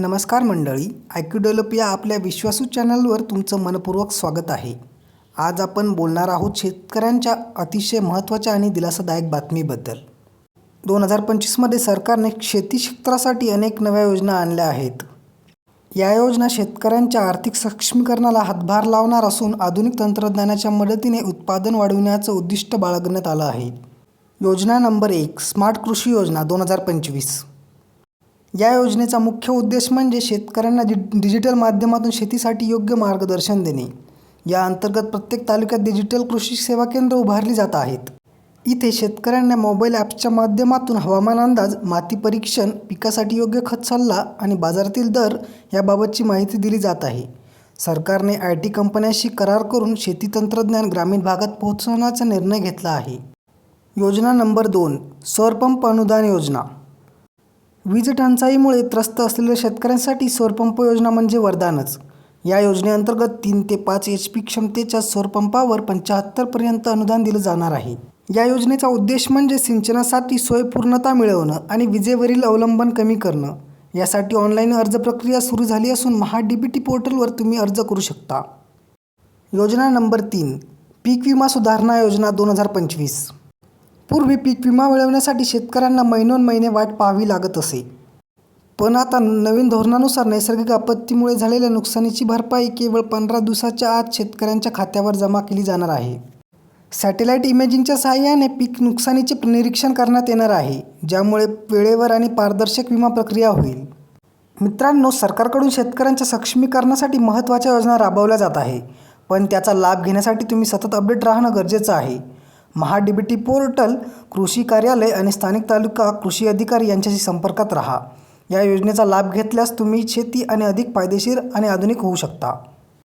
नमस्कार मंडळी आयक्यू या आपल्या विश्वासू चॅनलवर तुमचं मनपूर्वक स्वागत आहे. आज आपण बोलणार आहोत शेतकऱ्यांच्या अतिशय महत्त्वाच्या आणि दिलासादायक बातमीबद्दल. दोन हजार पंचवीसमध्ये सरकारने शेती क्षेत्रासाठी अनेक नव्या योजना आणल्या आहेत. या योजना शेतकऱ्यांच्या आर्थिक सक्षमीकरणाला हातभार लावणार असून आधुनिक तंत्रज्ञानाच्या मदतीने उत्पादन वाढविण्याचं उद्दिष्ट बाळगण्यात आलं आहे. योजना नंबर एक स्मार्ट कृषी योजना दोन हजार पंचवीस. या योजनेचा मुख्य उद्देश म्हणजे शेतकऱ्यांना डि डिजिटल माध्यमातून शेतीसाठी योग्य मार्गदर्शन देणे. या अंतर्गत प्रत्येक तालुक्यात डिजिटल कृषी सेवा केंद्र उभारली जात आहेत. इथे शेतकऱ्यांना मोबाईल ॲप्सच्या माध्यमातून हवामान अंदाज माती परीक्षण पिकासाठी योग्य खत सल्ला आणि बाजारातील दर याबाबतची माहिती दिली जात आहे. सरकारने आय टी कंपन्यांशी करार करून शेती तंत्रज्ञान ग्रामीण भागात पोहोचवण्याचा निर्णय घेतला आहे. योजना नंबर दोन सौरपंप अनुदान योजना. वीज टंचाईमुळे त्रस्त असलेल्या शेतकऱ्यांसाठी सौरपंप योजना म्हणजे वरदानच. या योजनेअंतर्गत तीन ते पाच एच पी क्षमतेच्या सौरपंपावर पंच्याहत्तरपर्यंत अनुदान दिलं जाणार आहे. या योजनेचा उद्देश म्हणजे सिंचनासाठी स्वयंपूर्णता मिळवणं आणि विजेवरील अवलंबन कमी करणं. यासाठी ऑनलाईन अर्ज प्रक्रिया सुरू झाली असून महा डी बी टी पोर्टलवर तुम्ही अर्ज करू शकता. योजना नंबर तीन पीक विमा सुधारणा योजना दोन हजार पंचवीस. पूर्वी पीक विमा मिळवण्यासाठी शेतकऱ्यांना महिनोन महिने वाट पाहावी लागत असे. पण आता नवीन धोरणानुसार नैसर्गिक आपत्तीमुळे झालेल्या नुकसानीची भरपाई केवळ पंधरा दिवसाच्या आत शेतकऱ्यांच्या खात्यावर जमा केली जाणार आहे. सॅटेलाईट इमेजिंगच्या सहाय्याने पीक नुकसानीचे निरीक्षण करण्यात येणार आहे ज्यामुळे वेळेवर आणि पारदर्शक विमा प्रक्रिया होईल. मित्रांनो सरकारकडून शेतकऱ्यांच्या सक्षमीकरणासाठी महत्त्वाच्या योजना राबवल्या जात आहे पण त्याचा लाभ घेण्यासाठी तुम्ही सतत अपडेट राहणं गरजेचं आहे. महाडीबीटी टी पोर्टल कृषी कार्यालय आणि स्थानिक तालुका कृषी अधिकारी यांच्याशी संपर्कात राहा. या योजनेचा लाभ घेतल्यास तुम्ही शेती आणि अधिक फायदेशीर आणि आधुनिक होऊ शकता.